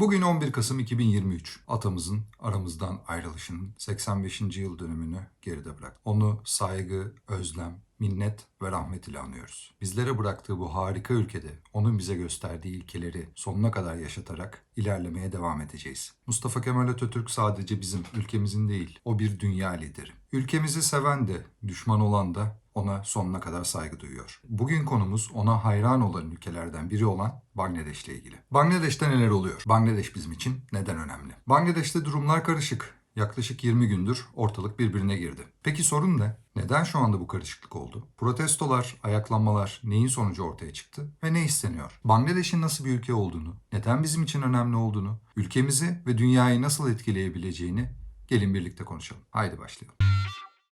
Bugün 11 Kasım 2023. Atamızın aramızdan ayrılışının 85. yıl dönümünü geride bırak. Onu saygı, özlem, minnet ve rahmet ile anıyoruz. Bizlere bıraktığı bu harika ülkede onun bize gösterdiği ilkeleri sonuna kadar yaşatarak ilerlemeye devam edeceğiz. Mustafa Kemal Atatürk sadece bizim ülkemizin değil, o bir dünya lideri. Ülkemizi seven de, düşman olan da ona sonuna kadar saygı duyuyor. Bugün konumuz ona hayran olan ülkelerden biri olan Bangladeş ile ilgili. Bangladeş'te neler oluyor? Bangladeş bizim için neden önemli? Bangladeş'te durumlar karışık. Yaklaşık 20 gündür ortalık birbirine girdi. Peki sorun ne? Neden şu anda bu karışıklık oldu? Protestolar, ayaklanmalar neyin sonucu ortaya çıktı ve ne isteniyor? Bangladeş'in nasıl bir ülke olduğunu, neden bizim için önemli olduğunu, ülkemizi ve dünyayı nasıl etkileyebileceğini gelin birlikte konuşalım. Haydi başlayalım.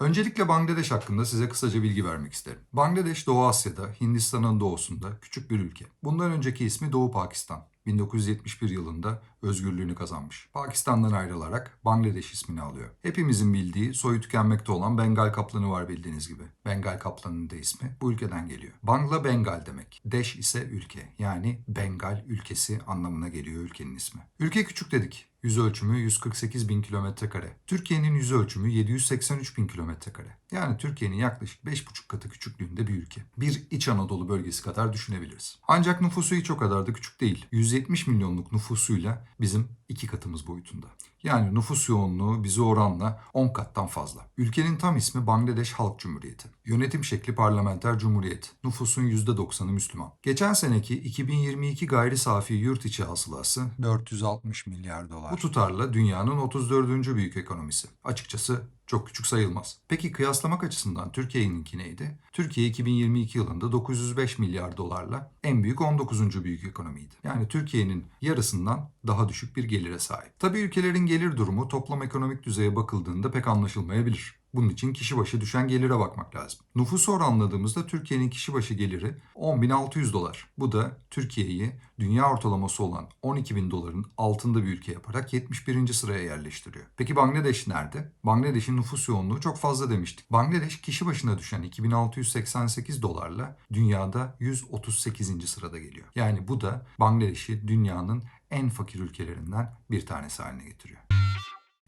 Öncelikle Bangladeş hakkında size kısaca bilgi vermek isterim. Bangladeş Doğu Asya'da, Hindistan'ın doğusunda küçük bir ülke. Bundan önceki ismi Doğu Pakistan. 1971 yılında özgürlüğünü kazanmış. Pakistan'dan ayrılarak Bangladeş ismini alıyor. Hepimizin bildiği soyu tükenmekte olan Bengal kaplanı var bildiğiniz gibi. Bengal kaplanının da ismi bu ülkeden geliyor. Bangla Bengal demek. Deş ise ülke. Yani Bengal ülkesi anlamına geliyor ülkenin ismi. Ülke küçük dedik. Yüz ölçümü 148 bin kilometre kare. Türkiye'nin yüz ölçümü 783 bin kilometre kare. Yani Türkiye'nin yaklaşık 5,5 katı küçüklüğünde bir ülke. Bir İç Anadolu bölgesi kadar düşünebiliriz. Ancak nüfusu hiç o kadar da küçük değil. 170 milyonluk nüfusuyla bizim iki katımız boyutunda. Yani nüfus yoğunluğu bize oranla 10 kattan fazla. Ülkenin tam ismi Bangladeş Halk Cumhuriyeti. Yönetim şekli parlamenter cumhuriyet. Nüfusun %90'ı Müslüman. Geçen seneki 2022 gayri safi yurt içi hasılası 460 milyar dolar. Bu tutarla dünyanın 34. büyük ekonomisi. Açıkçası çok küçük sayılmaz. Peki kıyaslamak açısından Türkiye'ninki neydi? Türkiye 2022 yılında 905 milyar dolarla en büyük 19. büyük ekonomiydi. Yani Türkiye'nin yarısından daha düşük bir gelire sahip. Tabii ülkelerin gelir durumu toplam ekonomik düzeye bakıldığında pek anlaşılmayabilir. Bunun için kişi başı düşen gelire bakmak lazım. Nüfusu oranladığımızda Türkiye'nin kişi başı geliri 10.600 dolar. Bu da Türkiye'yi dünya ortalaması olan 12.000 doların altında bir ülke yaparak 71. sıraya yerleştiriyor. Peki Bangladeş nerede? Bangladeş'in nüfus yoğunluğu çok fazla demiştik. Bangladeş kişi başına düşen 2688 dolarla dünyada 138. sırada geliyor. Yani bu da Bangladeş'i dünyanın en fakir ülkelerinden bir tanesi haline getiriyor.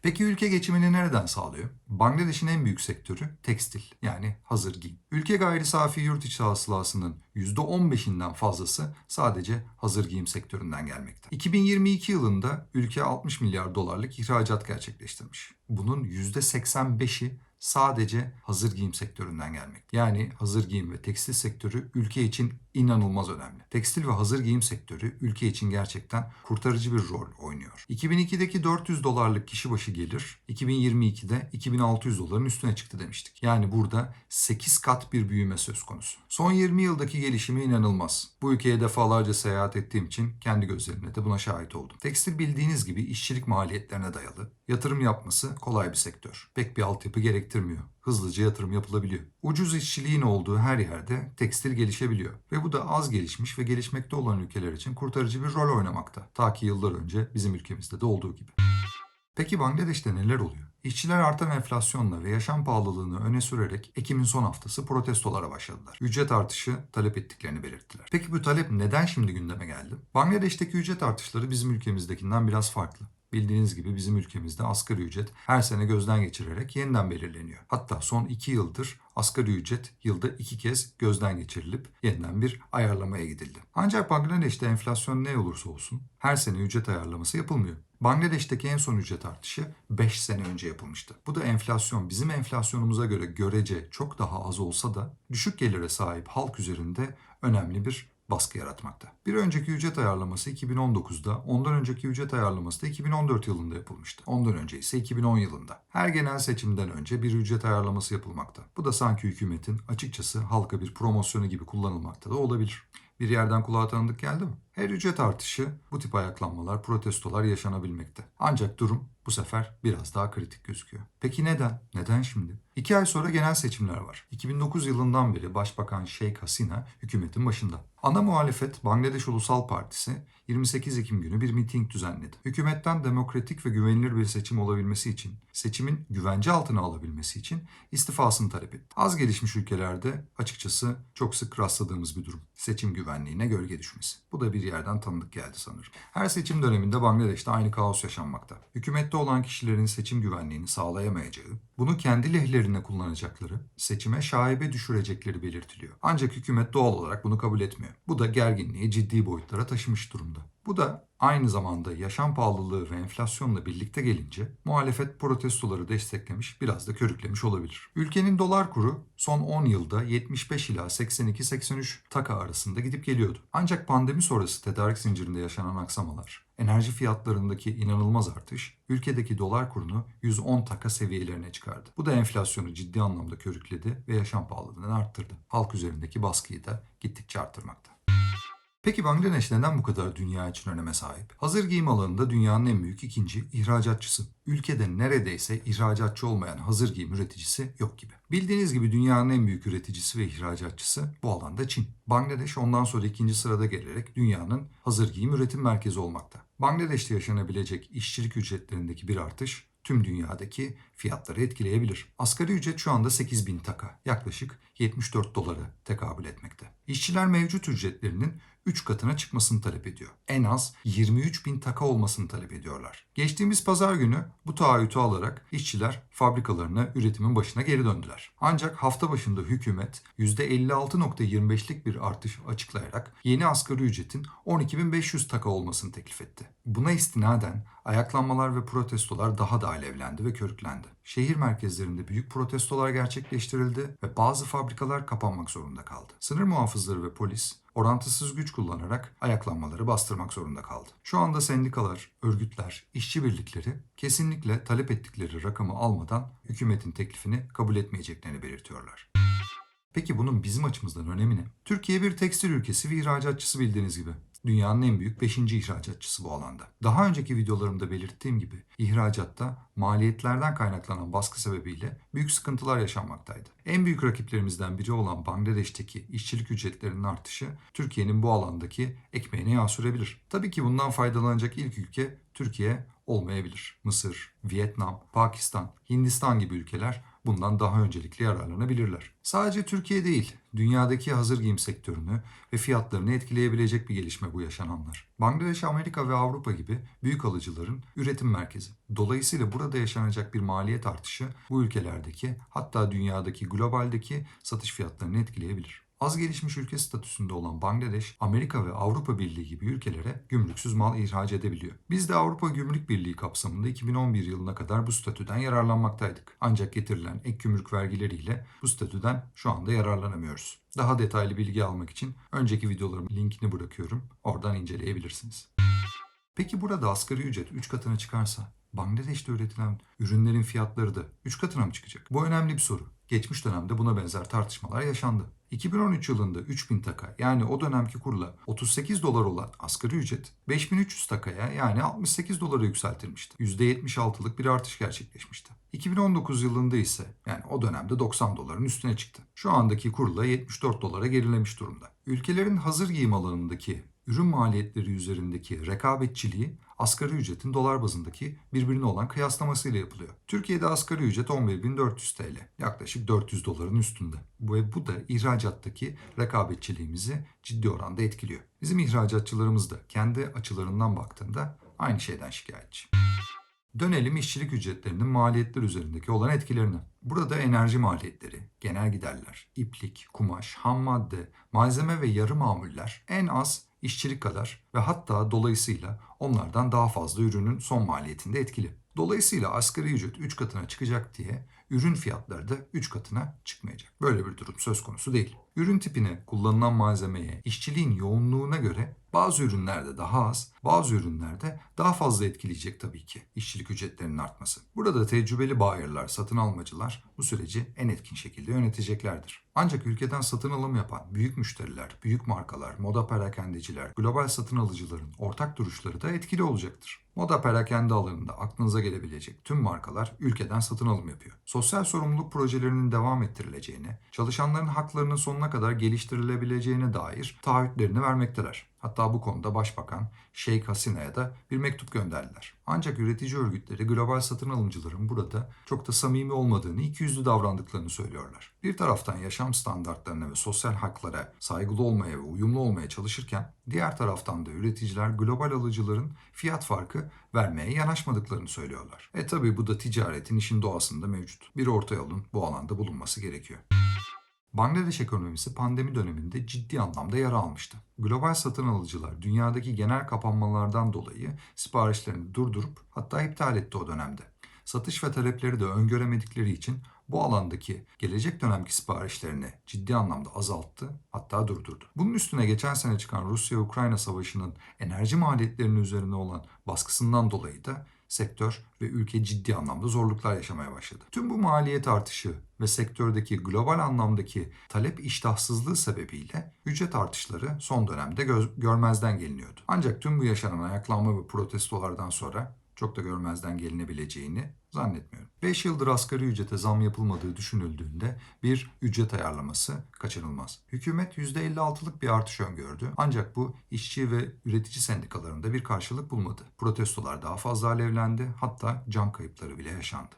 Peki ülke geçimini nereden sağlıyor? Bangladeş'in en büyük sektörü tekstil yani hazır giyim. Ülke gayri safi yurt içi hasılasının %15'inden fazlası sadece hazır giyim sektöründen gelmekte. 2022 yılında ülke 60 milyar dolarlık ihracat gerçekleştirmiş. Bunun %85'i sadece hazır giyim sektöründen gelmekte. Yani hazır giyim ve tekstil sektörü ülke için inanılmaz önemli. Tekstil ve hazır giyim sektörü ülke için gerçekten kurtarıcı bir rol oynuyor. 2002'deki 400 dolarlık kişi başı gelir 2022'de 2600 doların üstüne çıktı demiştik. Yani burada 8 kat bir büyüme söz konusu. Son 20 yıldaki gelişimi inanılmaz. Bu ülkeye defalarca seyahat ettiğim için kendi gözlerimle de buna şahit oldum. Tekstil bildiğiniz gibi işçilik maliyetlerine dayalı. Yatırım yapması kolay bir sektör. Pek bir altyapı gerektirmiyor hızlıca yatırım yapılabiliyor. Ucuz işçiliğin olduğu her yerde tekstil gelişebiliyor. Ve bu da az gelişmiş ve gelişmekte olan ülkeler için kurtarıcı bir rol oynamakta. Ta ki yıllar önce bizim ülkemizde de olduğu gibi. Peki Bangladeş'te neler oluyor? İşçiler artan enflasyonla ve yaşam pahalılığını öne sürerek Ekim'in son haftası protestolara başladılar. Ücret artışı talep ettiklerini belirttiler. Peki bu talep neden şimdi gündeme geldi? Bangladeş'teki ücret artışları bizim ülkemizdekinden biraz farklı. Bildiğiniz gibi bizim ülkemizde asgari ücret her sene gözden geçirerek yeniden belirleniyor. Hatta son iki yıldır asgari ücret yılda iki kez gözden geçirilip yeniden bir ayarlamaya gidildi. Ancak Bangladeş'te enflasyon ne olursa olsun her sene ücret ayarlaması yapılmıyor. Bangladeş'teki en son ücret artışı 5 sene önce yapılmıştı. Bu da enflasyon bizim enflasyonumuza göre görece çok daha az olsa da düşük gelire sahip halk üzerinde önemli bir baskı yaratmakta. Bir önceki ücret ayarlaması 2019'da, ondan önceki ücret ayarlaması da 2014 yılında yapılmıştı. Ondan önce ise 2010 yılında. Her genel seçimden önce bir ücret ayarlaması yapılmakta. Bu da sanki hükümetin açıkçası halka bir promosyonu gibi kullanılmakta da olabilir. Bir yerden kulağa tanıdık geldi mi? Her ücret artışı bu tip ayaklanmalar, protestolar yaşanabilmekte. Ancak durum bu sefer biraz daha kritik gözüküyor. Peki neden? Neden şimdi? İki ay sonra genel seçimler var. 2009 yılından beri Başbakan Sheikh Hasina hükümetin başında. Ana muhalefet Bangladeş Ulusal Partisi 28 Ekim günü bir miting düzenledi. Hükümetten demokratik ve güvenilir bir seçim olabilmesi için, seçimin güvence altına alabilmesi için istifasını talep etti. Az gelişmiş ülkelerde açıkçası çok sık rastladığımız bir durum. Seçim güvenliğine gölge düşmesi. Bu da bir yerden tanıdık geldi sanırım. Her seçim döneminde Bangladeş'te aynı kaos yaşanmakta. Hükümette olan kişilerin seçim güvenliğini sağlayamayacağı, bunu kendi lehlerine kullanacakları, seçime şaibe düşürecekleri belirtiliyor. Ancak hükümet doğal olarak bunu kabul etmiyor. Bu da gerginliği ciddi boyutlara taşımış durumda. Bu da aynı zamanda yaşam pahalılığı ve enflasyonla birlikte gelince muhalefet protestoları desteklemiş, biraz da körüklemiş olabilir. Ülkenin dolar kuru son 10 yılda 75 ila 82-83 taka arasında gidip geliyordu. Ancak pandemi sonrası tedarik zincirinde yaşanan aksamalar, enerji fiyatlarındaki inanılmaz artış ülkedeki dolar kurunu 110 taka seviyelerine çıkardı. Bu da enflasyonu ciddi anlamda körükledi ve yaşam pahalılığını arttırdı. Halk üzerindeki baskıyı da gittikçe arttırmakta. Peki Bangladeş neden bu kadar dünya için öneme sahip? Hazır giyim alanında dünyanın en büyük ikinci ihracatçısı. Ülkede neredeyse ihracatçı olmayan hazır giyim üreticisi yok gibi. Bildiğiniz gibi dünyanın en büyük üreticisi ve ihracatçısı bu alanda Çin. Bangladeş ondan sonra ikinci sırada gelerek dünyanın hazır giyim üretim merkezi olmakta. Bangladeş'te yaşanabilecek işçilik ücretlerindeki bir artış tüm dünyadaki fiyatları etkileyebilir. Asgari ücret şu anda 8000 taka, yaklaşık 74 dolara tekabül etmekte. İşçiler mevcut ücretlerinin 3 katına çıkmasını talep ediyor. En az 23 bin taka olmasını talep ediyorlar. Geçtiğimiz pazar günü bu taahhütü alarak işçiler fabrikalarına üretimin başına geri döndüler. Ancak hafta başında hükümet %56.25'lik bir artış açıklayarak yeni asgari ücretin 12.500 taka olmasını teklif etti. Buna istinaden ayaklanmalar ve protestolar daha da alevlendi ve körüklendi. Şehir merkezlerinde büyük protestolar gerçekleştirildi ve bazı fabrikalar kapanmak zorunda kaldı. Sınır muhafızları ve polis orantısız güç kullanarak ayaklanmaları bastırmak zorunda kaldı. Şu anda sendikalar, örgütler, işçi birlikleri kesinlikle talep ettikleri rakamı almadan hükümetin teklifini kabul etmeyeceklerini belirtiyorlar. Peki bunun bizim açımızdan önemi ne? Türkiye bir tekstil ülkesi ve ihracatçısı bildiğiniz gibi. Dünyanın en büyük 5. ihracatçısı bu alanda. Daha önceki videolarımda belirttiğim gibi ihracatta maliyetlerden kaynaklanan baskı sebebiyle büyük sıkıntılar yaşanmaktaydı. En büyük rakiplerimizden biri olan Bangladeş'teki işçilik ücretlerinin artışı Türkiye'nin bu alandaki ekmeğine yağ sürebilir. Tabii ki bundan faydalanacak ilk ülke Türkiye olmayabilir. Mısır, Vietnam, Pakistan, Hindistan gibi ülkeler bundan daha öncelikli yararlanabilirler. Sadece Türkiye değil, dünyadaki hazır giyim sektörünü ve fiyatlarını etkileyebilecek bir gelişme bu yaşananlar. Bangladeş, Amerika ve Avrupa gibi büyük alıcıların üretim merkezi. Dolayısıyla burada yaşanacak bir maliyet artışı bu ülkelerdeki hatta dünyadaki globaldeki satış fiyatlarını etkileyebilir. Az gelişmiş ülke statüsünde olan Bangladeş, Amerika ve Avrupa Birliği gibi ülkelere gümrüksüz mal ihraç edebiliyor. Biz de Avrupa Gümrük Birliği kapsamında 2011 yılına kadar bu statüden yararlanmaktaydık. Ancak getirilen ek gümrük vergileriyle bu statüden şu anda yararlanamıyoruz. Daha detaylı bilgi almak için önceki videolarımın linkini bırakıyorum. Oradan inceleyebilirsiniz. Peki burada asgari ücret 3 katına çıkarsa Bangladeş'te üretilen ürünlerin fiyatları da 3 katına mı çıkacak? Bu önemli bir soru. Geçmiş dönemde buna benzer tartışmalar yaşandı. 2013 yılında 3000 taka yani o dönemki kurla 38 dolar olan asgari ücret 5300 takaya yani 68 dolara yükseltilmişti. %76'lık bir artış gerçekleşmişti. 2019 yılında ise yani o dönemde 90 doların üstüne çıktı. Şu andaki kurla 74 dolara gerilemiş durumda. Ülkelerin hazır giyim alanındaki ürün maliyetleri üzerindeki rekabetçiliği asgari ücretin dolar bazındaki birbirine olan kıyaslamasıyla yapılıyor. Türkiye'de asgari ücret 11.400 TL. Yaklaşık 400 doların üstünde. Ve bu da ihracattaki rekabetçiliğimizi ciddi oranda etkiliyor. Bizim ihracatçılarımız da kendi açılarından baktığında aynı şeyden şikayetçi. Dönelim işçilik ücretlerinin maliyetler üzerindeki olan etkilerine. Burada enerji maliyetleri, genel giderler, iplik, kumaş, ham madde, malzeme ve yarı mamuller en az işçilik kadar ve hatta dolayısıyla onlardan daha fazla ürünün son maliyetinde etkili. Dolayısıyla asgari ücret 3 katına çıkacak diye ürün fiyatları da 3 katına çıkmayacak. Böyle bir durum söz konusu değil. Ürün tipine, kullanılan malzemeye, işçiliğin yoğunluğuna göre bazı ürünlerde daha az, bazı ürünlerde daha fazla etkileyecek tabii ki işçilik ücretlerinin artması. Burada tecrübeli bayırlar, satın almacılar bu süreci en etkin şekilde yöneteceklerdir. Ancak ülkeden satın alım yapan büyük müşteriler, büyük markalar, moda perakendeciler, global satın alıcıların ortak duruşları da etkili olacaktır. Moda perakende alanında aklınıza gelebilecek tüm markalar ülkeden satın alım yapıyor. Sosyal sorumluluk projelerinin devam ettirileceğine, çalışanların haklarının sonuna kadar geliştirilebileceğine dair taahhütlerini vermekteler. Hatta bu konuda Başbakan Sheikh Hasina'ya da bir mektup gönderdiler. Ancak üretici örgütleri global satın alımcıların burada çok da samimi olmadığını, ikiyüzlü davrandıklarını söylüyorlar. Bir taraftan yaşam standartlarına ve sosyal haklara saygılı olmaya ve uyumlu olmaya çalışırken diğer taraftan da üreticiler global alıcıların fiyat farkı vermeye yanaşmadıklarını söylüyorlar. E tabi bu da ticaretin işin doğasında mevcut. Bir orta yolun bu alanda bulunması gerekiyor. Bangladeş ekonomisi pandemi döneminde ciddi anlamda yara almıştı. Global satın alıcılar dünyadaki genel kapanmalardan dolayı siparişlerini durdurup hatta iptal etti o dönemde. Satış ve talepleri de öngöremedikleri için bu alandaki gelecek dönemki siparişlerini ciddi anlamda azalttı hatta durdurdu. Bunun üstüne geçen sene çıkan Rusya-Ukrayna savaşının enerji maliyetlerinin üzerine olan baskısından dolayı da sektör ve ülke ciddi anlamda zorluklar yaşamaya başladı. Tüm bu maliyet artışı ve sektördeki global anlamdaki talep iştahsızlığı sebebiyle ücret artışları son dönemde göz, görmezden geliniyordu. Ancak tüm bu yaşanan ayaklanma ve protestolardan sonra çok da görmezden gelinebileceğini zannetmiyorum. 5 yıldır asgari ücrete zam yapılmadığı düşünüldüğünde bir ücret ayarlaması kaçınılmaz. Hükümet %56'lık bir artış öngördü ancak bu işçi ve üretici sendikalarında bir karşılık bulmadı. Protestolar daha fazla alevlendi hatta can kayıpları bile yaşandı.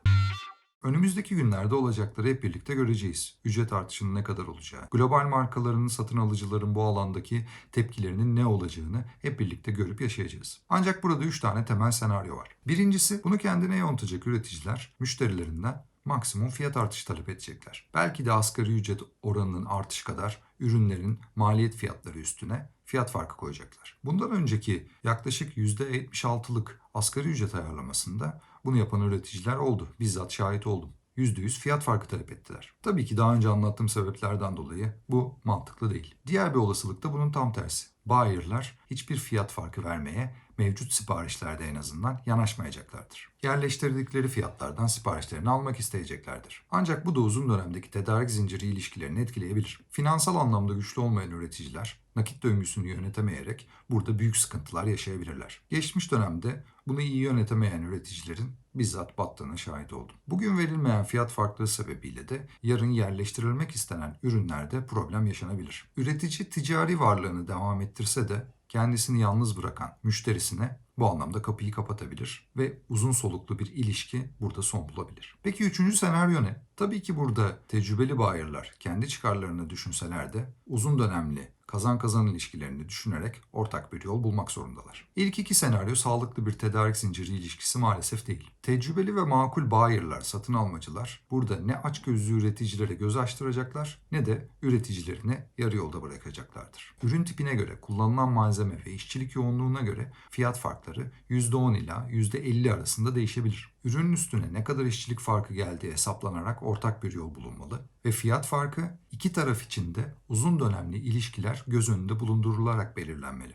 Önümüzdeki günlerde olacakları hep birlikte göreceğiz. Ücret artışının ne kadar olacağı, global markaların satın alıcıların bu alandaki tepkilerinin ne olacağını hep birlikte görüp yaşayacağız. Ancak burada 3 tane temel senaryo var. Birincisi bunu kendine yontacak üreticiler müşterilerinden maksimum fiyat artışı talep edecekler. Belki de asgari ücret oranının artış kadar ürünlerin maliyet fiyatları üstüne fiyat farkı koyacaklar. Bundan önceki yaklaşık %76'lık asgari ücret ayarlamasında bunu yapan üreticiler oldu. Bizzat şahit oldum. %100 fiyat farkı talep ettiler. Tabii ki daha önce anlattığım sebeplerden dolayı bu mantıklı değil. Diğer bir olasılık da bunun tam tersi. Buyer'lar hiçbir fiyat farkı vermeye mevcut siparişlerde en azından yanaşmayacaklardır. Yerleştirdikleri fiyatlardan siparişlerini almak isteyeceklerdir. Ancak bu da uzun dönemdeki tedarik zinciri ilişkilerini etkileyebilir. Finansal anlamda güçlü olmayan üreticiler nakit döngüsünü yönetemeyerek burada büyük sıkıntılar yaşayabilirler. Geçmiş dönemde bunu iyi yönetemeyen üreticilerin bizzat battığına şahit oldum. Bugün verilmeyen fiyat farklılığı sebebiyle de yarın yerleştirilmek istenen ürünlerde problem yaşanabilir. Üretici ticari varlığını devam ettirse de kendisini yalnız bırakan müşterisine bu anlamda kapıyı kapatabilir ve uzun soluklu bir ilişki burada son bulabilir. Peki üçüncü senaryo ne? Tabii ki burada tecrübeli bayırlar kendi çıkarlarını düşünseler de uzun dönemli kazan kazan ilişkilerini düşünerek ortak bir yol bulmak zorundalar. İlk iki senaryo sağlıklı bir tedarik zinciri ilişkisi maalesef değil. Tecrübeli ve makul bayırlar, satın almacılar burada ne açgözlü üreticilere göz açtıracaklar ne de üreticilerini yarı yolda bırakacaklardır. Ürün tipine göre, kullanılan malzeme ve işçilik yoğunluğuna göre fiyat farkları %10 ila %50 arasında değişebilir. Ürünün üstüne ne kadar işçilik farkı geldiği hesaplanarak ortak bir yol bulunmalı ve fiyat farkı iki taraf için de uzun dönemli ilişkiler göz önünde bulundurularak belirlenmeli.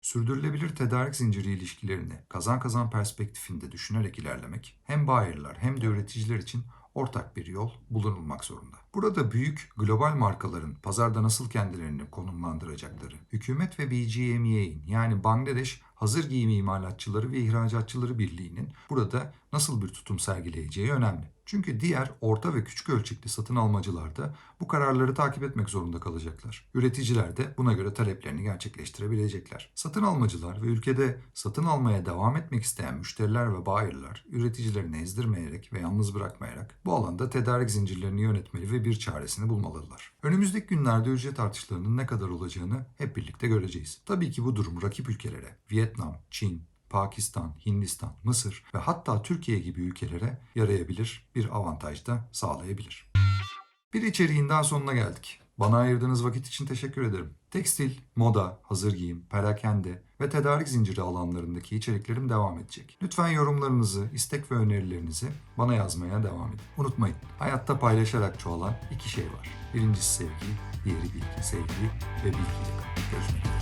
Sürdürülebilir tedarik zinciri ilişkilerini kazan kazan perspektifinde düşünerek ilerlemek hem bayırlar hem de üreticiler için ortak bir yol bulunulmak zorunda. Burada büyük global markaların pazarda nasıl kendilerini konumlandıracakları, hükümet ve BGMEA'in yani Bangladeş Hazır Giyim İmalatçıları ve İhracatçıları Birliği'nin burada nasıl bir tutum sergileyeceği önemli. Çünkü diğer orta ve küçük ölçekli satın almacılar da bu kararları takip etmek zorunda kalacaklar. Üreticiler de buna göre taleplerini gerçekleştirebilecekler. Satın almacılar ve ülkede satın almaya devam etmek isteyen müşteriler ve bayırlar üreticilerini ezdirmeyerek ve yalnız bırakmayarak bu alanda tedarik zincirlerini yönetmeli ve bir çaresini bulmalılar. Önümüzdeki günlerde ücret artışlarının ne kadar olacağını hep birlikte göreceğiz. Tabii ki bu durum rakip ülkelere, Vietnam, Çin, Pakistan, Hindistan, Mısır ve hatta Türkiye gibi ülkelere yarayabilir bir avantaj da sağlayabilir. Bir içeriğin daha sonuna geldik. Bana ayırdığınız vakit için teşekkür ederim. Tekstil, moda, hazır giyim, perakende ve tedarik zinciri alanlarındaki içeriklerim devam edecek. Lütfen yorumlarınızı, istek ve önerilerinizi bana yazmaya devam edin. Unutmayın, hayatta paylaşarak çoğalan iki şey var. Birincisi sevgi, diğeri bilgi, sevgi ve bilgiyle. Görüşmek üzere.